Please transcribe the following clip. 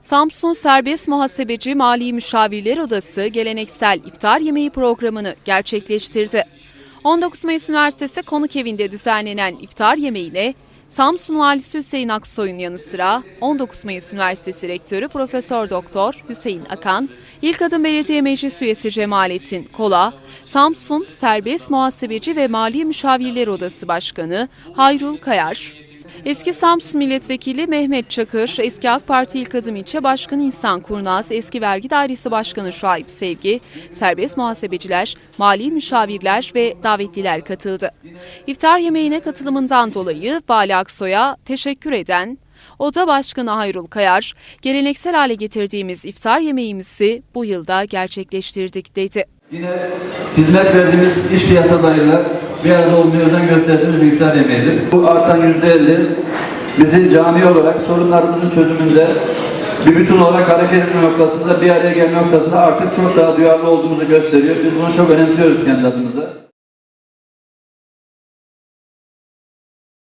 Samsun Serbest Muhasebeci Mali Müşavirler Odası geleneksel iftar yemeği programını gerçekleştirdi. 19 Mayıs Üniversitesi Konuk Evi'nde düzenlenen iftar yemeğine Samsun Valisi Hüseyin Aksoy'un yanı sıra 19 Mayıs Üniversitesi Rektörü Profesör Doktor Hüseyin Akan, İlk Adım Belediye Meclis Üyesi Cemalettin Kola, Samsun Serbest Muhasebeci ve Mali Müşavirler Odası Başkanı Hayrul Kayar, Eski Samsun Milletvekili Mehmet Çakır, eski AK Parti İlk Adım İlçe Başkanı İhsan Kurnaz, eski Vergi Dairesi Başkanı Şuayb Sevgi, serbest muhasebeciler, mali müşavirler ve davetliler katıldı. İftar yemeğine katılımından dolayı Vali Aksoy'a teşekkür eden Oda Başkanı Hayrul Kayar, geleneksel hale getirdiğimiz iftar yemeğimizi bu yılda gerçekleştirdik dedi. Yine hizmet verdiğimiz iş piyasalarıyla bir arada olmaya özen gösterdiğimiz bir iftar yemeğidir. Bu artan yüzde elli bizi cami olarak sorunlarımızın çözümünde bir bütün olarak hareket etme noktasında bir araya gelme noktasında artık çok daha duyarlı olduğumuzu gösteriyor. Biz bunu çok önemsiyoruz kendi adımıza.